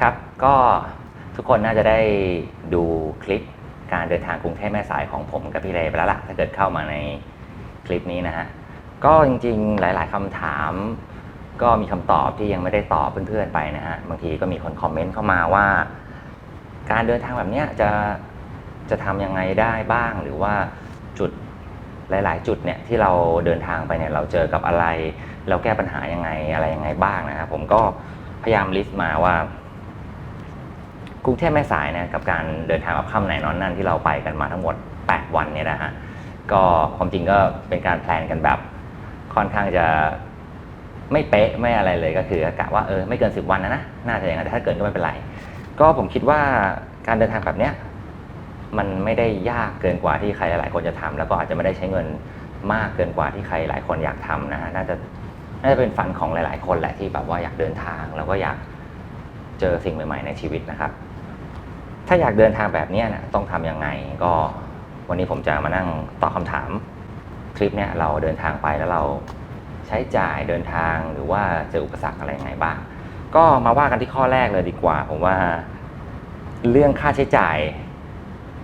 ครับ ก็ทุกคนน่าจะได้ดูคลิปการเดินทางกรุงเทพแม่สายของผมกับพี่เลไปแล้วล่ะถ้าเกิดเข้ามาในคลิปนี้นะฮะก็จริงๆหลาย ๆคำถาม ก็มีคำตอบที่ยังไม่ได้ตอบเพื่อนๆไปนะฮะบางทีก็มีคนคอมเมนต์เข้ามาว่า การเดินทางแบบเนี้ยจะจะทำยังไงได้บ้างหรือว่าจุดหลาย ๆ จุดเนี่ยที่เราเดินทางไปเนี่ยเราเจอกับอะไร เราแก้ปัญหายังไงอะไรยังไงบ้างนะครับผมก็พยายามลิสต์มาว่า กรุงเทพแม่สายนะกับการเดินทางกับค่ำไหนนอนนั่นที่เราไปกันมาทั้งหมด 8 วันเนี่ยนะฮะก็ความจริงก็เป็นการแพลนกันแบบค่อนข้างจะไม่เป๊ะไม่อะไรเลยก็คือกะว่าเออไม่เกิน 10 วันนะนะน่าจะอย่างนั้นแต่ถ้าเกินก็ไม่เป็นไร ก็ผมคิดว่าการเดินทางแบบเนี้ยมันไม่ได้ยากเกินกว่าที่ใครหลายคนจะทำแล้วก็อาจจะไม่ได้ใช้เงินมากเกินกว่าที่ใครหลายคนอยากทำนะฮะน่าจะน่าจะเป็นฝันของหลาย ๆ คนแหละที่แบบว่าอยากเดินทางแล้วก็อยากเจอสิ่งใหม่ ๆ ในชีวิตนะครับ ถ้าอยากเดินทางแบบนี้นะต้องทำยังไงก็วันนี้ผมจะมานั่งตอบคำถาม คลิปเนี้ยเราเดินทางไปแล้วเราใช้จ่ายเดินทางหรือว่าเจออุปสรรคอะไรยังไงบ้าง ก็มาว่ากันที่ข้อแรกเลยดีกว่า ผมว่าเรื่องค่าใช้จ่าย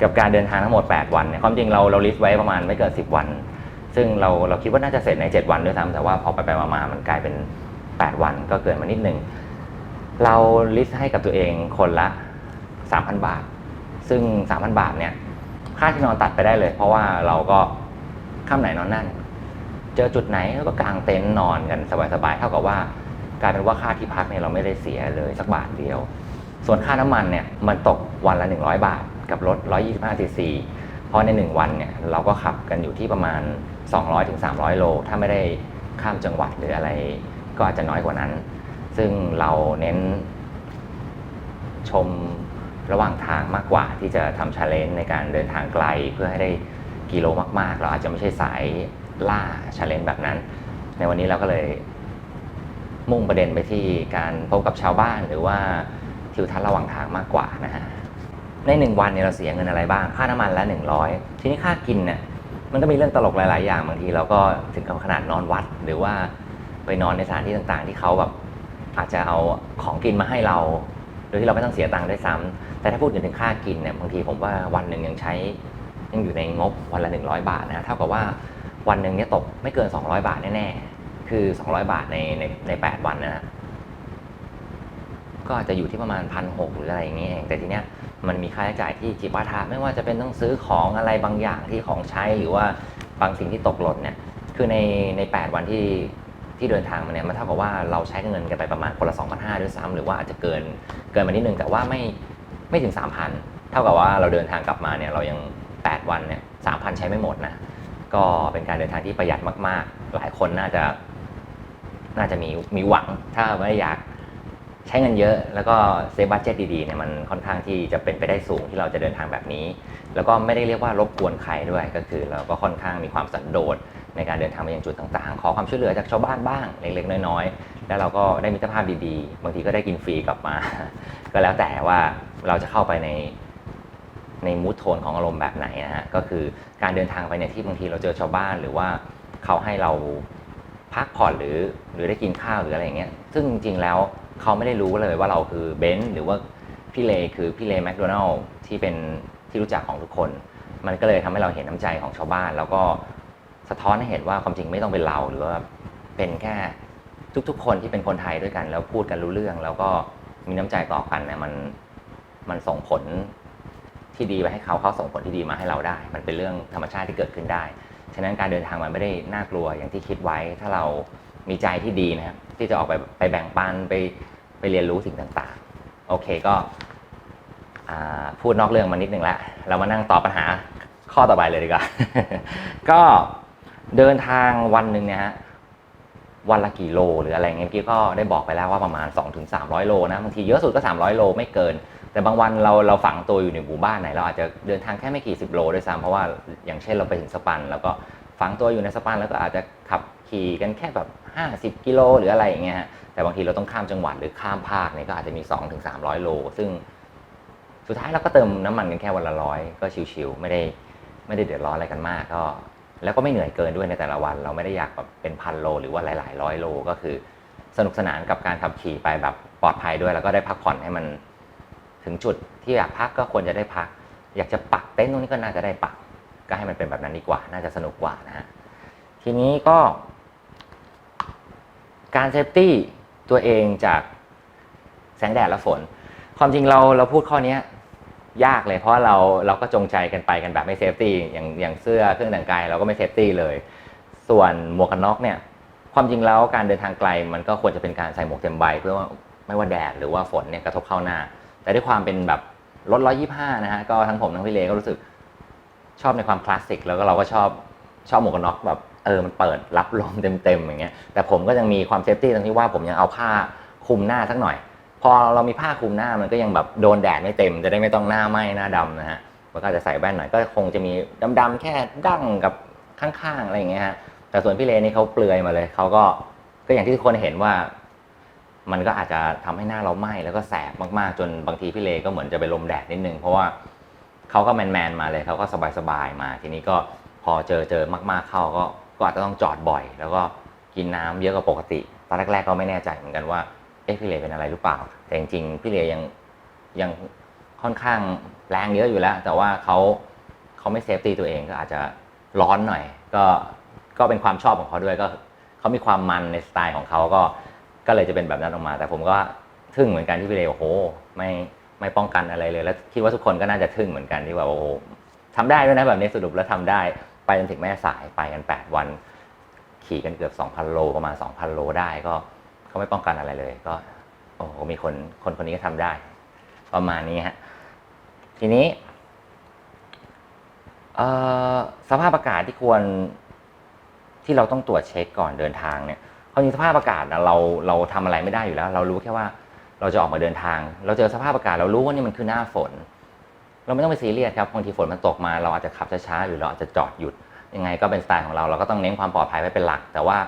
กับการเดินทางทั้งหมด 8 วันเนี่ยความจริงเราเราลิสต์ไว้ประมาณไม่เกิน 10 วัน ซึ่งเราเราคิดว่าน่าจะเสร็จใน 7 วันด้วยซ้ำแต่ว่าพอไปไปมาๆมันกลายเป็น 8 วันก็เกินมานิดนึงเราลิสต์ให้กับตัวเองคนละ 3,000 บาท ซึ่ง 3,000 บาทเนี่ยค่าที่นอนตัดไปได้เลย เพราะว่าเราก็ค่ำไหนนอนนั่น เจอจุดไหนก็กางเต็นท์นอนกันสบายๆเท่ากับว่ากลายเป็นว่าค่าที่พักเนี่ยเราไม่ได้เสียเลยสักบาทเดียว ส่วนค่าน้ำมันเนี่ยมันตกวันละ 100 บาท กับรถ 125ซีซีเพราะใน 1 วันเนี่ยเราก็ขับกันอยู่ที่ประมาณ 200-300 โล ถ้าไม่ได้ข้ามจังหวัดหรืออะไร ก็อาจจะน้อยกว่านั้น ซึ่งเราเน้นชม ระหว่างทางมากกว่าที่จะทำชาเลนจ์ในการเดินทางไกลเพื่อให้ได้กิโลมากๆ เราอาจจะไม่ใช่สายล่าชาเลนจ์แบบนั้น ในวันนี้เราก็เลย มุ่งประเด็นไปที่การพบกับชาวบ้านหรือว่าทิวทัศน์ระหว่างทางมากกว่านะฮะในหนึ่งวันเนี่ยเราเสียเงินอะไรบ้าง ค่าน้ำมันละ 100 ทีนี้ค่ากินเนี่ยมันก็มีเรื่องตลกหลาย ๆ อย่างบางทีเราก็ถึงกับขนาดนอนวัด หรือว่าไปนอนในสถานที่ต่าง ๆ ที่เขาแบบอาจจะเอาของกินมาให้เรา ดยที่เราไม่ต้องเสียตังค์ด้วยซ้ำแต่ถ้าพูดถึงค่ากินเนี่ยบางทีผมว่าวันหนึ่งยังใช้ ยังอยู่ในงบวันละ 100 บาทนะเท่ากับว่าวันหนึ่งเนี่ยตกไม่เกิน 200 บาทแน่ๆคือ 200 บาทในในใน8วันนะฮะก็อาจจะอยู่ที่ประมาณพันหหรืออะไรอย่างเงี้ยเองแต่ทีเนี้ยมันมีค่าใช้จ่ายที่จิปาถะไม่ว่าจะเป็นต้องซื้อของอะไรบางอย่างที่ของใช้หรือว่าบางสิ่งที่ตกหล่นเนี่ยคือในใน 8 วันที่ ที่เดินทางมาเนี่ยมันเท่ากับว่าเราใช้เงินกันไปประมาณคนละ2,500ด้วยซ้ำหรือว่าอาจจะเกินเกินมานิดนึงแต่ว่าไม่ไม่ถึง 3,000 เท่ากับว่าเราเดินทางกลับมาเนี่ยเรายัง 8 วันเนี่ย3,000ใช้ไม่หมดนะก็เป็นการเดินทางที่ประหยัดมาก ๆ หลายคนน่าจะ น่าจะมีมีหวัง ถ้าไม่อยากใช้เงินเยอะ แล้วก็เซฟบัตเจ็ตดีๆเนี่ยมันค่อนข้างที่จะเป็นไปได้สูงที่เราจะเดินทางแบบนี้ แล้วก็ไม่ได้เรียกว่ารบกวนใครด้วยก็คือ เราก็ค่อนข้างมีความสันโดษ ในการเดินทางไปยังจุดต่างๆ ขอความช่วยเหลือจากชาวบ้านบ้างเล็กๆน้อยๆ แล้วเราก็ได้มิตรภาพดีๆ บางทีก็ได้กินฟรีกลับมา ก็แล้วแต่ว่าเราจะเข้าไปในในมูทโทนของอารมณ์แบบไหนนะฮะ ก็คือการเดินทางไปเนี่ยที่บางทีเราเจอชาวบ้านหรือว่าเขาให้เราพักผ่อนหรือหรือได้กินข้าวหรืออะไรอย่างเงี้ย ซึ่งจริงๆแล้วเขาไม่ได้รู้เลยว่าเราคือเบนซ์หรือว่าพี่เลคือพี่เลแมคโดนัลที่เป็นที่รู้จักของทุกคน มันก็เลยทำให้เราเห็นน้ำใจของชาวบ้าน แล้วก็ สะท้อนให้เห็นว่าความจริงไม่ต้องเป็นเราหรือว่าเป็นแค่ทุกๆ คนที่เป็นคนไทยด้วยกัน แล้วพูดกันรู้เรื่อง แล้วก็มีน้ำใจต่อกันเนี่ยมันมันส่งผลที่ดีไปให้เขาเขาส่งผลที่ดีมาให้เราได้ มันเป็นเรื่องธรรมชาติที่เกิดขึ้นได้ ฉะนั้นการเดินทางมันไม่ได้น่ากลัวอย่างที่คิดไว้ ถ้าเรามีใจที่ดีนะครับที่จะออกไปไปแบ่งปันไปไปเรียนรู้สิ่งต่างๆ โอเคก็พูดนอกเรื่องมานิดนึงแล้วเรามานั่งตอบปัญหาข้อต่อไปเลยดีกว่าก็ เดินทางวันหนึ่งเนี่ยฮะวันละกี่โล หรืออะไรเงี้ยเมื่อกี้ก็ได้บอกไปแล้วว่าประมาณ 2-300 โลนะบางทีเยอะสุดก็ 300 โลไม่เกิน แต่บางวันเราเราฝังตัวอยู่ในหมู่บ้านไหน เราอาจจะเดินทางแค่ไม่กี่สิบโลด้วยซ้ำเพราะว่าอย่างเช่นเราไปถึงสปัน แล้วก็ฝังตัวอยู่ในสปันแล้วก็อาจจะขับขี่กันแค่แบบ 50 กิโลหรืออะไรอย่างเงี้ยฮะแต่บางทีเราต้องข้ามจังหวัดหรือข้ามภาคเนี่ยก็อาจจะมี 2-300 โล ซึ่งสุดท้ายเราก็เติมน้ำมันกันแค่วันละร้อยก็ชิวๆไม่ได้ไม่ได้เดือดร้อนอะไรกันมากก็ แล้วก็ไม่เหนื่อยเกินด้วยในแต่ละวัน เราไม่ได้อยากแบบเป็นพันโล หรือว่าหลาย ๆ ร้อยโลก็คือ สนุกสนานกับการขับขี่ไปแบบปลอดภัยด้วย แล้วก็ได้พักผ่อนให้มัน ถึงจุดที่อยากพักก็ควรจะได้พัก อยากจะปักเต็นท์ตรงนี้ก็น่าจะได้ปัก ก็ให้มันเป็นแบบนั้นดีกว่า น่าจะสนุกกว่านะฮะทีนี้ก็ การเซฟตี้ตัวเองจากแสงแดดและฝน ความจริงเราเราพูดข้อนี้ ยากเลยเพราะเราเราก็จงใจกันไปกันแบบไม่เซฟตี้อย่างอย่างเสื้อเครื่องแต่งกายเราก็ไม่เซฟตี้เลย ส่วนหมวกกันน็อกเนี่ยความจริงแล้วการเดินทางไกลมันก็ควรจะเป็นการใส่หมวกเต็มใบ เพื่อว่าไม่ว่าแดดหรือว่าฝนเนี่ยกระทบเข้าหน้า แต่ด้วยความเป็นแบบรถร้อยยี่ห้านะฮะก็ทั้งผมทั้งพี่เลก็รู้สึกชอบในความคลาสสิกแล้วก็เราก็ชอบชอบหมวกกันน็อกแบบเออมันเปิดรับลมเต็มๆอย่างเงี้ยแต่ผมก็ยังมีความเซฟตี้ตรงที่ว่าผมยังเอาผ้าคลุมหน้าสักหน่อย พอเรามีผ้าคลุมหน้ามันก็ยังแบบโดนแดดไม่เต็ม จะได้ไม่ต้องหน้าไหม้หน้าดำนะฮะมันก็จะใส่แว่นหน่อยก็คงจะมีดำๆแค่ดั้งกับข้างๆอะไรอย่างเงี้ยฮะแต่ส่วนพี่เลนี่เขาเปลือยมาเลยเขาก็ก็อย่างที่ทุกคนเห็นว่า มันก็อาจจะทำให้หน้าเราไหม้แล้วก็แสบมากๆ จนบางทีพี่เลก็เหมือนจะไปลมแดดนิดนึงเพราะว่าเขาก็แมนๆมาเลยเขาก็สบายๆมา ทีนี้ก็พอเจอเจอมากๆเข้าก็ก็อาจจะต้องจอดบ่อย แล้วก็กินน้ำเยอะกว่าปกติ ตอนแรก ๆ ก็ไม่แน่ใจเหมือนกันว่า เอ๊ะพี่เลเป็นอะไรหรือเปล่า แต่จริงๆพี่เลยังยังค่อนข้างแรงเยอะอยู่แล้ว แต่ว่าเขาเขาไม่เซฟตี้ตัวเองก็อาจจะร้อนหน่อย ก็ก็เป็นความชอบของเขาด้วยก็เขามีความมันในสไตล์ของเขาก็ก็เลยจะเป็นแบบนั้นออกมา แต่ผมก็ทึ่งเหมือนกันที่พี่เลโอ้โหไม่ไม่ป้องกันอะไรเลย แล้วคิดว่าทุกคนก็น่าจะทึ่งเหมือนกันที่ว่าโอ้โหทำได้ด้วยนะแบบนี้สรุปแล้วทำได้ไปจนถึงแม่สายไปกัน 8 วัน ขี่กันเกือบ 2,000 โลประมาณ 2,000 โลได้ก็ ก็ไม่ป้องกันอะไรเลย ก็ โอ้โหมีคนคนคนนี้ก็ทำได้ ประมาณนี้ฮะทีนี้สภาพอากาศที่ควรที่เราต้องตรวจเช็คก่อนเดินทางเนี่ยควาจริงสภาพอากาศนะเราเราทำอะไรไม่ได้อยู่แล้ว เรารู้แค่ว่าเราจะออกมาเดินทาง เราเจอสภาพอากาศเรารู้ว่านี่มันคือหน้าฝน เราไม่ต้องไปซีเรียสครับบางทีฝนมันตกมา เราอาจจะขับช้าๆหรือเราอาจจะจอดหยุดยังไงก็เป็นสไตล์ของเราเราก็ต้องเน้นความปลอดภัยไว้เป็นหลัก แต่ว่า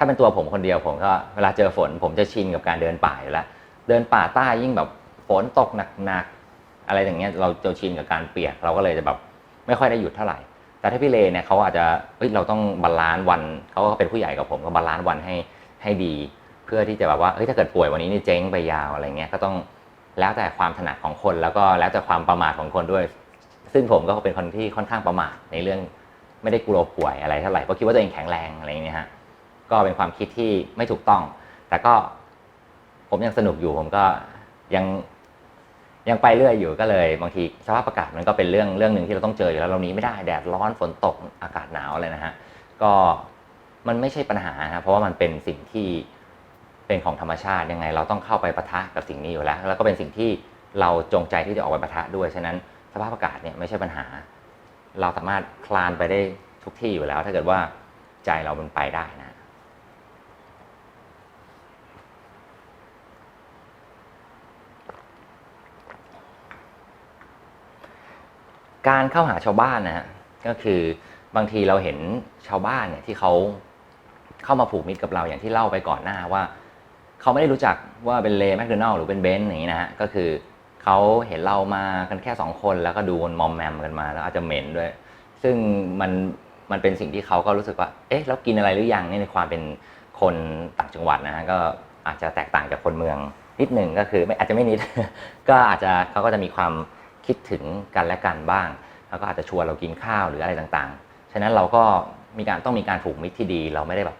ถ้าเป็นตัวผมคนเดียวผมก็เวลาเจอฝน ผมจะชินกับการเดินป่าอยู่แล้วเดินป่าใต้ยิ่งแบบฝนตกหนักๆอะไรอย่างเงี้ยเราจะชินกับการเปียกเราก็เลยจะแบบไม่ค่อยได้หยุดเท่าไหร่ แต่ถ้าพี่เลเนี่ยเขาอาจจะเฮ้ยเราต้องบาลานซ์วันเขาก็เป็นผู้ใหญ่กับผมก็บาลานซ์วันให้ให้ดี เพื่อที่จะแบบว่าเฮ้ยถ้าเกิดป่วยวันนี้นี่เจ๊งไปยาวอะไรเงี้ยก็ต้องแล้วแต่ความถนัดของคนแล้วก็แล้วแต่ความประมาทของคนด้วย ซึ่งผมก็เป็นคนที่ค่อนข้างประมาทในเรื่องไม่ได้กลัวป่วยอะไรเท่าไหร่เพราะคิดว่าตัวเองแข็งแรงอะไรอย่างเงี้ยฮะ ก็เป็นความคิดที่ไม่ถูกต้อง แต่ก็ผมยังสนุกอยู่ผมก็ยังยังไปเรื่อยอยู่ก็เลยบางทีสภาพอากาศมันก็เป็นเรื่องเรื่องหนึ่งที่เราต้องเจออยู่แล้วเราหนี้ไม่ได้แดดร้อนฝนตกอากาศหนาวอะไรนะฮะก็มันไม่ใช่ปัญหาครับเพราะว่ามันเป็นสิ่งที่เป็นของธรรมชาติยังไง เราต้องเข้าไปปะทะกับสิ่งนี้อยู่แล้ว แล้วก็เป็นสิ่งที่เราจงใจที่จะออกไปปะทะด้วยฉะนั้นสภาพอากาศเนี่ยไม่ใช่ปัญหา เราสามารถคลานไปได้ทุกที่อยู่แล้ว ถ้าเกิดว่าใจเรามันไปได้นะ การเข้าหาชาวบ้านนะฮะก็คือบางทีเราเห็นชาวบ้านเนี่ยที่เขาเข้ามาผูกมิตรกับเราอย่างที่เล่าไปก่อนหน้าว่า เขาไม่ได้รู้จักว่าเป็นเลแมคโดนัลหรือเป็นเบนซ์อย่างนี้นะฮะก็คือเขาเห็นเรามากันแค่สองคนแล้วก็ดูมอมแมมกันมาแล้วอาจจะเหม็นด้วย ซึ่งมันมันเป็นสิ่งที่เขาก็รู้สึกว่า เอ๊ะ แล้วกินอะไรหรือยังนี่ในความเป็นคนต่างจังหวัดนะฮะก็อาจจะแตกต่างจากคนเมืองนิดหนึ่งก็คือไม่อาจจะไม่นิด ก็อาจจะเขาก็จะมีความ คิดถึงกันและกันบ้าง แล้วก็อาจจะชวนเรากินข้าวหรืออะไรต่างๆ ฉะนั้นเราก็มีการต้องมีการผูกมิตรที่ดี เราไม่ได้แบบ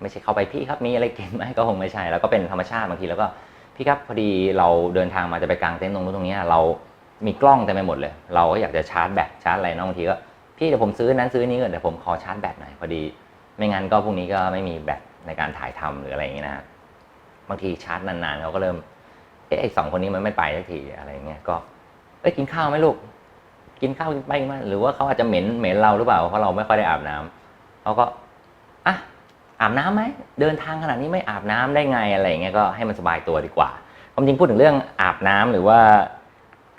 ไม่ใช่เข้าไปพี่ครับมีอะไรกินไหมก็คงไม่ใช่ แล้วก็เป็นธรรมชาติบางทีแล้วก็พี่ครับพอดีเราเดินทางมาจะไปกางเต็นท์ตรงนู้นตรงนี้เรามีกล้องเต็มไปหมดเลย เราก็อยากจะชาร์จแบตชาร์จอะไรเน้องบางทีก็พี่เดี๋ยวผมซื้อนั้นซื้อนี้ก่อนเดี๋ยวผมขอชาร์จแบตหน่อยพอดี ไม่งั้นก็พรุ่งนี้ก็ไม่มีแบตในการถ่ายทำหรืออะไรอย่างนี้นะบางทีชาร์จนานๆเขาก็เริ่มเอ๊ะไอสองคนนี้มันไม่ไปสักทีอะไรเงี้ยก็ เอ้ยกินข้าวไหมลูก กินข้าวกินไปไหมหรือว่าเขาอาจจะเหม็นเหม็นเราหรือเปล่าเพราะเราไม่ค่อยได้อาบน้ำเขาก็อะอาบน้ำไหมเดินทางขนาดนี้ไม่อาบน้ำได้ไงอะไรเงี้ยก็ให้มันสบายตัวดีกว่าความจริงพูดถึงเรื่องอาบน้ำหรือว่า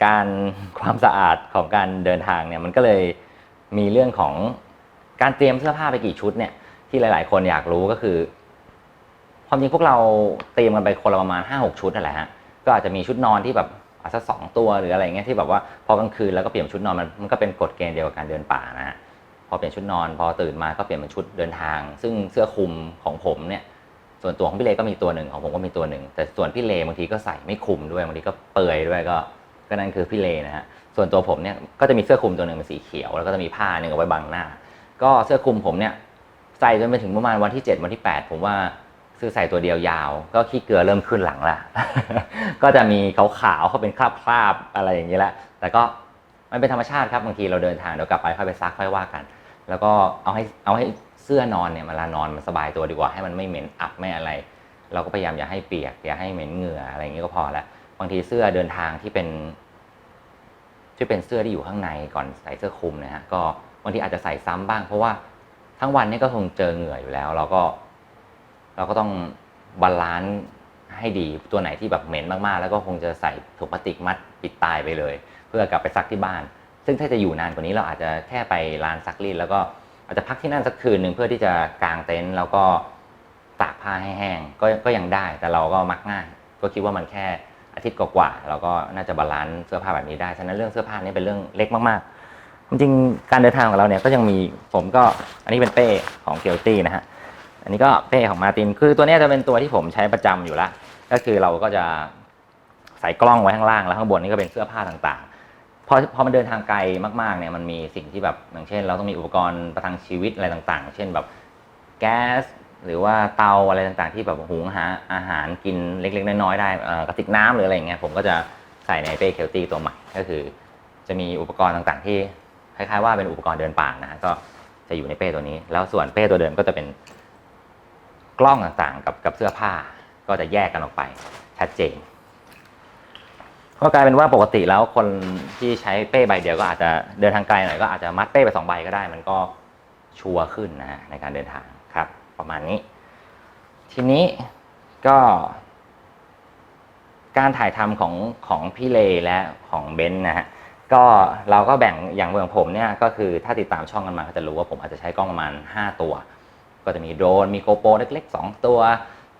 การความสะอาดของการเดินทางเนี่ยมันก็เลยมีเรื่องของการเตรียมเสื้อผ้าไปกี่ชุดเนี่ยที่หลาย ๆ คนอยากรู้ก็คือ ความจริงพวกเราเตรียมกันไปคนละประมาณ5้าหชุดนั่นแหละฮะก็อาจจะมีชุดนอนที่แบบ อาจจะสองตัวหรืออะไรเงี้ยที่แบบว่าพอกลางคืนแล้วก็เปลี่ยนชุดนอนมันมันก็เป็นกฎเกณฑ์เดียวกับการเดินป่านะฮะพอเปลี่ยนชุดนอน พอตื่นมาก็เปลี่ยนเป็นชุดเดินทาง ซึ่งเสื้อคลุมของผมเนี่ยส่วนตัวของพี่เลก็มีตัวหนึ่งของผมก็มีตัวหนึ่ง แต่ส่วนพี่เลบางทีก็ใส่ไม่คลุมด้วยบางทีก็เปลือยด้วยก็ก็นั่นคือพี่เลนะฮะส่วนตัวผมเนี่ยก็จะมีเสื้อคลุมตัวหนึ่งเป็นสีเขียว แล้วก็จะมีผ้าหนึ่งเอาไว้บังหน้า ก็เสื้อคลุมผมเนี่ยใส่จนไปถึงประมาณวันที่ 7 วันที่ 8 ผมว่า ซื้อใส่ตัวเดียวยาว ก็ขี้เกลือเริ่มขึ้นหลังละ ก็จะมีขาวๆเขาเป็นคราบๆอะไรอย่างนี้แหละแต่ก็มันเป็นธรรมชาติครับบางทีเราเดินทางเดี๋ยวกลับไปค่อยไปซักค่อยว่ากัน แล้วก็เอาให้เอาให้เสื้อนอนเนี่ยเวลานอนมันสบายตัวดีกว่าให้มันไม่เหม็นอับไม่อะไร เราก็พยายามอย่าให้เปียกอย่าให้เหม็นเหงื่ออะไรอย่างนี้ก็พอละบางทีเสื้อเดินทางที่เป็นที่เป็นเสื้อที่อยู่ข้างในก่อนใส่เสื้อคลุมนะฮะก็บางทีอาจจะใส่ซ้ำบ้าง เพราะว่าทั้งวันนี้ก็คงเจอเหงื่ออยู่แล้ว เราก็ เราก็ต้องบาลานซ์ให้ดีตัวไหนที่แบบเหม็นมากๆ แล้วก็คงจะใส่ถุงพลาสติกมัดปิดตายไปเลย เพื่อกลับไปซักที่บ้าน ซึ่งถ้าจะอยู่นานกว่านี้เราอาจจะแค่ไปร้านซักรีดแล้วก็อาจจะพักที่นั่นสักคืนหนึ่งเพื่อที่จะกางเต็นท์แล้วก็ตากผ้าให้แห้งก็ก็ยังได้แต่เราก็มักง่าย ก็คิดว่ามันแค่อาทิตย์กว่าๆเราก็น่าจะบาลานซ์เสื้อผ้าแบบนี้ได้ฉะนั้นเรื่องเสื้อผ้านี่เป็นเรื่องเล็กมากๆจริงการเดินทางของเราเนี่ยก็ยังมีผมก็อันนี้เป็นเป้ของเกียวตี้นะฮะ อันนี้ก็เป้ของมาตินคือตัวนี้จะเป็นตัวที่ผมใช้ประจำอยู่ละก็คือเราก็จะใส่กล้องไว้ข้างล่างแล้วข้างบนนี่ก็เป็นเสื้อผ้าต่างๆพอพอมันเดินทางไกลมากๆเนี่ยมันมีสิ่งที่แบบอย่างเช่น เราต้องมีอุปกรณ์ประทังชีวิตอะไรต่างๆ เช่นแบบแก๊สหรือว่าเตาอะไรต่างๆ ที่แบบหุงหาอาหารกินเล็กๆน้อยๆได้กระติกน้ำหรืออะไรอย่างเงี้ยผมก็จะใส่ในเป้เคลตี้ตัวใหม่ก็คือ จะมีอุปกรณ์ต่างๆ ที่คล้ายๆว่าเป็นอุปกรณ์เดินป่านะฮะก็จะอยู่ในเป้ตัวนี้ แล้วส่วนเป้ตัวเดิมก็จะเป็น กล้องต่างๆ กับกับเสื้อผ้าก็จะแยกกันออกไปชัดเจน ก็กลายเป็นว่าปกติแล้วคนที่ใช้เป้ใบเดียวก็อาจจะเดินทางไกลหน่อยก็อาจจะมัดเป้ไปสองใบก็ได้ มันก็ชัวร์ขึ้นนะฮะในการเดินทางครับ ประมาณนี้ ทีนี้ก็ การถ่ายทำของของพี่เลและของเบนนะฮะก็เราก็แบ่งอย่างเมืองผมเนี่ยก็คือถ้าติดตามช่องกันมาก็จะรู้ว่าผมอาจจะใช้กล้องประมาณ 5 ตัว ก็จะมีโดรนมีโกโปรเล็กๆ 2 ตัว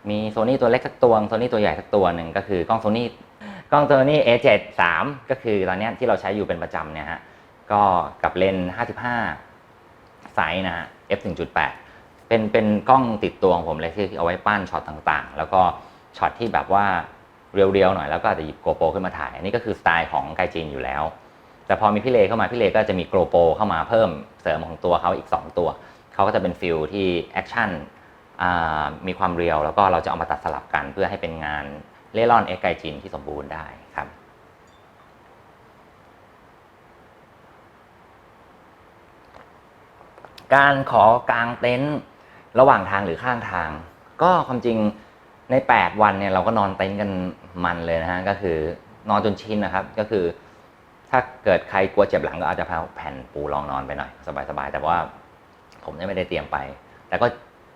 มีโซนี่ตัวเล็กสักตัวโซนี่ตัวใหญ่สักตัวหนึ่งก็คือกล้องโซนี่กล้องโซนี่ A7 3ก็คือตอนนี้ที่เราใช้อยู่เป็นประจำเนี่ยฮะก็กับเลนส์55 ไซส์นะฮะ f 1.8 เป็นเป็นกล้องติดตัวของผมเลยที่เอาไว้ปั้นช็อตต่างๆ แล้วก็ช็อตที่แบบว่าเรียวๆหน่อยแล้วก็อาจจะหยิบโกโปรขึ้นมาถ่ายอันนี้ก็คือสไตล์ของไกจินอยู่แล้ว แต่พอมีพี่เลเข้ามาพี่เลก็จะมีโกโปรเข้ามาเพิ่มเสริมของตัวเขาอีก 2 ตัว เขาก็จะเป็นฟิลที่แอคชั่นมีความเรียว แล้วก็เราจะเอามาตัดสลับกันเพื่อให้เป็นงานเล่ร่อนเอ็กไกจินที่สมบูรณ์ได้ครับการขอกางเต็นท์ระหว่างทางหรือข้างทาง ก็ความจริงใน 8 วันเนี่ยเราก็นอนเต็นท์กันมันเลยนะฮะก็คือนอนจนชินนะครับ ก็คือ ถ้าเกิดใครกลัวเจ็บหลังก็อาจจะพาแผ่นปูรองนอนไปหน่อย สบายๆแต่ว่า ผมไม่ได้เตรียมไป แต่ก็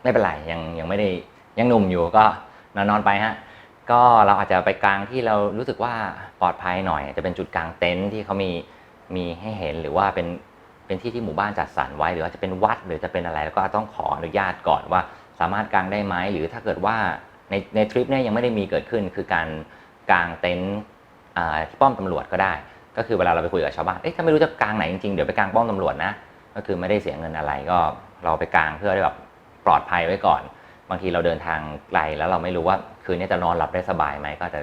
ไม่เป็นไรยังยังไม่ได้ยังหนุ่มอยู่ก็นอนนอนไปฮะก็เราอาจจะไปกลางที่เรารู้สึกว่าปลอดภัยหน่อย จะเป็นจุดกลางเต็นท์ที่เขามีมีให้เห็นหรือว่าเป็นเป็นที่ที่หมู่บ้านจัดสรรไว้ หรือว่าจะเป็นวัดหรือจะเป็นอะไรแล้วก็ต้องขออนุญาตก่อนว่าสามารถกางได้ไหมหรือถ้าเกิดว่าในในทริปเนี่ยยังไม่ได้มีเกิดขึ้น คือการกางเต็นท์ที่ป้อมตำรวจก็ได้ ก็คือเวลาเราไปคุยกับชาวบ้านเอ๊ะถ้าไม่รู้จะกางไหนจริงๆเดี๋ยวไปกางป้อมตำรวจนะ ก็คือไม่ได้เสียเงินอะไรก็เราไปกลางเพื่อให้แบบปลอดภัยไว้ก่อน บางทีเราเดินทางไกลแล้วเราไม่รู้ว่าคืนนี้จะนอนหลับได้สบายไหมก็จะ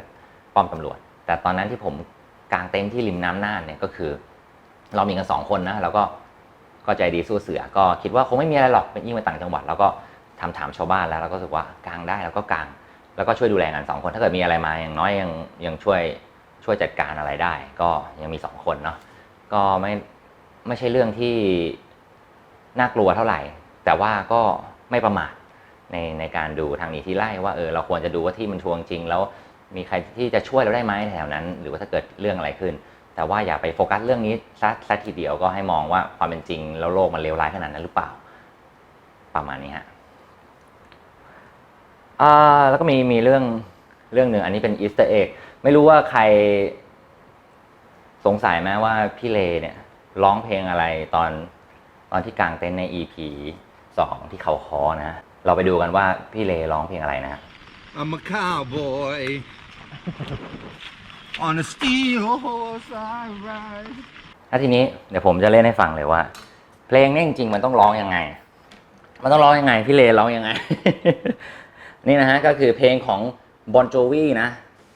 ป้อมตำรวจ แต่ตอนนั้นที่ผมกางเต็นท์ที่ริมน้ำน่านเนี่ยก็คือ เรามีกันสองคนนะแล้วก็ก็ใจดีสู้เสือ ก็คิดว่าคงไม่มีอะไรหรอกเป็นยิ่งไปต่างจังหวัดแล้วก็ทำถามชาวบ้านแล้วเราก็รู้สึกว่ากางได้แล้วก็กาง แล้วก็ช่วยดูแลกันสองคน ถ้าเกิดมีอะไรมาอย่างน้อยยังยังช่วยช่วยจัดการอะไรได้ ก็ยังมีสองคนเนาะก็ไม่ ไม่ใช่เรื่องที่น่ากลัวเท่าไหร่ แต่ว่าก็ไม่ประมาทในในการดูทางหนี้ที่ไล่ว่าเออเราควรจะดูว่าที่มันทวงจริง แล้วมีใครที่จะช่วยเราได้ไหมแถวนั้น หรือว่าถ้าเกิดเรื่องอะไรขึ้น แต่ว่าอย่าไปโฟกัสเรื่องนี้ซะซะทีเดียวก็ให้มองว่าความเป็นจริง แล้วโลกมันเลวร้ายขนาดนั้นหรือเปล่า ประมาณนี้ฮะอ่าแล้วก็มีมีเรื่องเรื่องหนึ่งอันนี้เป็นอีสเตอร์เอ็กไม่รู้ว่าใครสงสัยไหมว่าพี่เลเนี่ย ร้องเพลงอะไรตอนตอนที่กลางเต็นท์ใน EP สองที่เขาคอนะ เราไปดูกันว่าพี่เลร้องเพลงอะไรนะฮะ I'm a cowboy. On a steel horse I ride. ถ้าทีนี้เดี๋ยวผมจะเล่นให้ฟังเลยว่า เพลงเนี่ยจริงๆ มันต้องร้องยังไง มันต้องร้องยังไง พี่เลร้องยังไง นี่นะฮะ ก็คือเพลงของ Bon Jovi นะ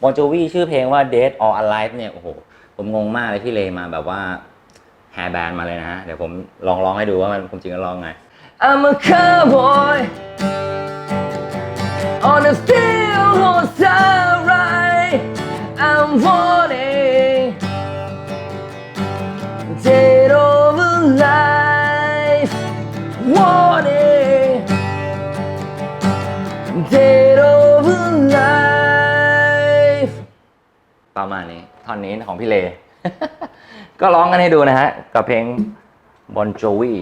Bon Jovi ชื่อเพลงว่า Dead or Alive เนี่ยโอ้โหผมงงมากเลยพี่เลมาแบบว่า แฮร์แบนด์มาเลยนะฮะ เดี๋ยวผมลองร้องให้ดูว่ามันผมจริงจะร้องไง I'm a cowboy on the field of sunrise I'm wanting dead of alive warning dead of alive ประมาณนี้ท่อนนี้ของพี่เล ก็ร้องกันให้ดูนะฮะ กับเพลง Bon Jovi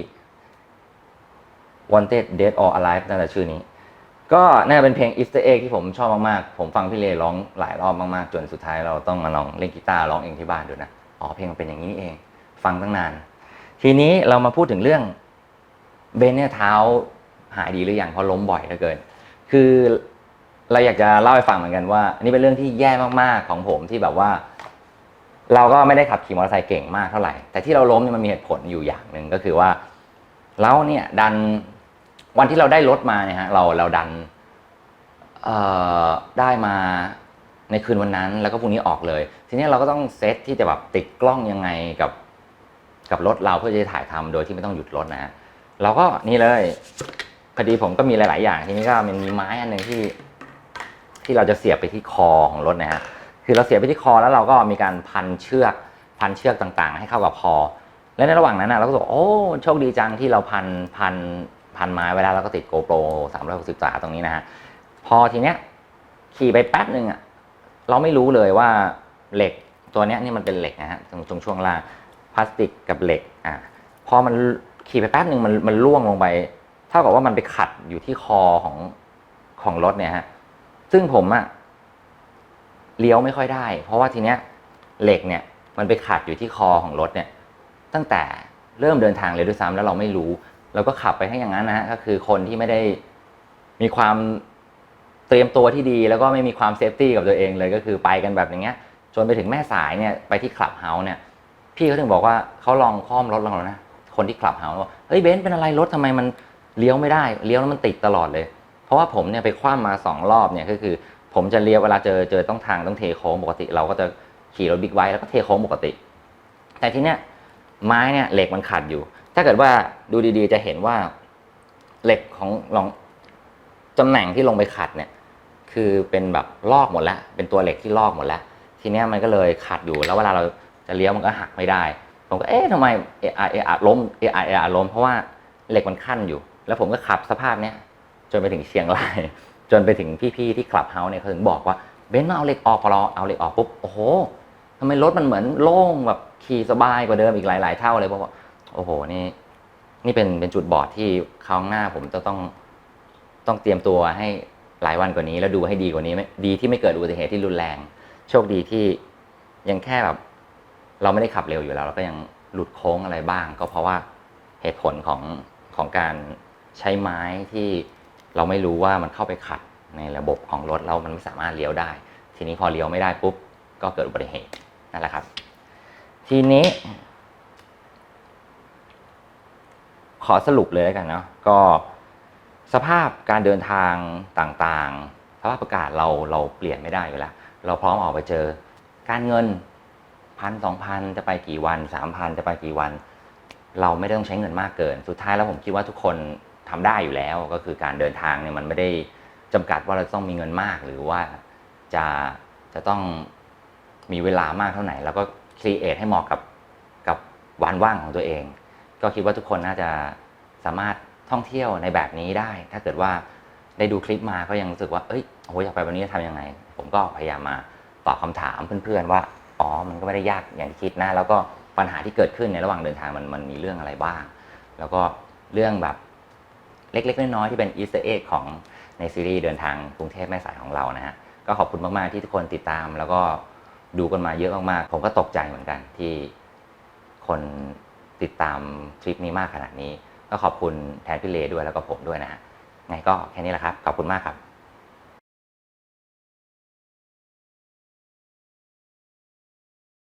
Wanted Dead or Alive นั่นแหละชื่อนี้ ก็น่าเป็นเพลง Easter Egg ที่ผมชอบมากๆ ผมฟังพี่เลร้องหลายรอบมากๆ จนสุดท้ายเราต้องมาลองเล่นกีตาร์ร้องเองที่บ้านดูนะ อ๋อเพลงมันเป็นอย่างนี้เอง ฟังตั้งนาน ทีนี้เรามาพูดถึงเรื่องเบนเนี่ยเท้าหายดีหรือยังเพราะล้มบ่อยเหลือเกิน คือเราอยากจะเล่าให้ฟังเหมือนกันว่าอันนี้เป็นเรื่องที่แย่มากๆของผมที่แบบว่า เราก็ไม่ได้ขับขี่มอเตอร์ไซค์เก่งมากเท่าไหร่ แต่ที่เราล้มเนี่ยมันมีเหตุผลอยู่อย่างหนึ่งก็คือว่าเราเนี่ยดันวันที่เราได้รถมาเนี่ยฮะเราเราดันได้มาในคืนวันนั้นแล้วก็พรุ่งนี้ออกเลย ทีนี้เราก็ต้องเซตที่จะแบบติดกล้องยังไงกับกับรถเราเพื่อจะถ่ายทำโดยที่ไม่ต้องหยุดรถนะฮะเราก็นี่เลยพอดีผมก็มีหลาย ๆ อย่าง ทีนี้ก็มันมีไม้อันหนึ่งที่ ที่เราจะเสียบไปที่คอของรถนะฮะ คือเราเสียไปที่คอแล้วเราก็มีการพันเชือก พันเชือกต่างๆ ให้เข้ากับคอ และในระหว่างนั้นนะเราก็รู้สึกโอ้โชคดีจังที่เราพันพันพันไม้ไว้แล้วเราก็ติดโกโปรสามร้อยหกสิบตาตรงนี้นะฮะพอทีเนี้ยขี่ไปแป๊บหนึ่งอะเราไม่รู้เลยว่าเหล็กตัวเนี้ยนี่มันเป็นเหล็กนะฮะตรงตรงช่วงล่างพลาสติกกับเหล็กอะพอมันขี่ไปแป๊บหนึ่งมันมันล่วงลงไป เท่ากับว่ามันไปขัดอยู่ที่คอของของรถเนี่ยฮะซึ่งผมอะ เลี้ยวไม่ค่อยได้ เพราะว่าทีเนี้ยเหล็กเนี่ยมันไปขัดอยู่ที่คอของรถเนี่ยตั้งแต่เริ่มเดินทางเลยด้วยซ้ำแล้วเราไม่รู้เราก็ขับไปให้อย่างนั้นนะฮะก็คือคนที่ไม่ได้มีความเตรียมตัวที่ดีแล้วก็ไม่มีความเซฟตี้กับตัวเองเลยก็คือไปกันแบบอย่างเงี้ยจนไปถึงแม่สายเนี่ยไปที่คลับเฮาส์เนี่ยพี่เขาถึงบอกว่าเขาลองค้อมรถเราแล้วนะคนที่คลับเฮาส์ว่าเฮ้ยเบนซ์เป็นอะไรรถทำไมมันเลี้ยวไม่ได้เลี้ยวแล้วมันติดตลอดเลย เพราะว่าผมเนี่ยไปคว่ำมาสองรอบเนี่ยก็คือ ผมจะเลี้ยวเวลาเจอเจอต้องทางต้องเทโค้งปกติ เราก็จะขี่รถบิ๊กไบค์แล้วก็เทโค้งปกติ แต่ทีเนี้ยไม้เนี่ยเหล็กมันขัดอยู่ ถ้าเกิดว่าดูดีๆ จะเห็นว่าเหล็กของลองตำแหน่งที่ลงไปขัดเนี่ย คือเป็นแบบลอกหมดแล้ว เป็นตัวเหล็กที่ลอกหมดแล้ว ทีเนี้ยมันก็เลยขัดอยู่ แล้วเวลาเราจะเลี้ยวมันก็หักไม่ได้ ผมก็เอ๊ะทำไมเอไอเอไอล้มเอไอเอไอล้มเพราะว่าเหล็กมันขั้นอยู่ แล้วผมก็ขับสภาพเนี้ยจนไปถึงเชียงราย จนไปถึงพี่ๆที่คลับเฮาส์เนี่ยเขาถึงบอกว่าเบนซ์มาเอาเหล็กออกพอเราเอาเหล็กออกปุ๊บโอ้โหทำไมรถมันเหมือนโล่งแบบขี่สบายกว่าเดิมอีกหลาย ๆ เท่าเลยเพราะว่าโอ้โหนี่นี่เป็นเป็นจุดบอดที่คราวหน้าผมจะต้องต้องเตรียมตัวให้หลายวันกว่านี้ แล้วดูให้ดีกว่านี้ไหมดีที่ไม่เกิดอุบัติเหตุที่รุนแรง โชคดีที่ยังแค่แบบ เราไม่ได้ขับเร็วอยู่แล้วเราก็ยังหลุดโค้งอะไรบ้าง ก็เพราะว่าเหตุผลของของการใช้ไม้ที่ เราไม่รู้ว่ามันเข้าไปขัดในระบบของรถเรามันไม่สามารถเลี้ยวได้ ทีนี้พอเลี้ยวไม่ได้ปุ๊บก็เกิดอุบัติเหตุนั่นแหละครับ ทีนี้ ขอสรุปเลยกันเนาะก็สภาพการเดินทางต่างๆ สภาพอากาศเราเราเปลี่ยนไม่ได้อยู่แล้ว เราพร้อมออกไปเจอ การเงินพันสองพันจะไปกี่วันสามพันจะไปกี่วัน เราไม่ได้ต้องใช้เงินมากเกิน สุดท้ายแล้วผมคิดว่าทุกคน ทำได้อยู่แล้ว ก็คือการเดินทางเนี่ยมันไม่ได้จำกัดว่าเราต้องมีเงินมาก หรือว่าจะจะต้องมีเวลามากเท่าไหร่แล้วก็ครีเอทให้เหมาะกับกับวันว่างของตัวเอง ก็คิดว่าทุกคนน่าจะสามารถท่องเที่ยวในแบบนี้ได้ ถ้าเกิดว่าได้ดูคลิปมาก็ยังรู้สึกว่า เอ้ยโอ้ยอยากไปวันนี้จะทำยังไง ผมก็พยายามมาตอบคำถามเพื่อนๆว่า อ๋อ มันก็ไม่ได้ยากอย่างที่คิดนะ แล้วก็ปัญหาที่เกิดขึ้นในระหว่างเดินทางมันมันมีเรื่องอะไรบ้าง แล้วก็เรื่องแบบ เล็ก ๆ น้อยๆที่เป็นอีสเตอร์เอ็กของในซีรีส์เดินทางกรุงเทพแม่สายของเรานะฮะก็ขอบคุณมาก ๆ ที่ทุกคนติดตาม แล้วก็ดูกันมาเยอะมาก ๆ ผมก็ตกใจเหมือนกันที่คนติดตามทริปนี้มากขนาดนี้ ก็ขอบคุณแทนพี่เลด้วยแล้วก็ผมด้วยนะฮะไงก็แค่นี้แหละครับ ขอบคุณมากครับ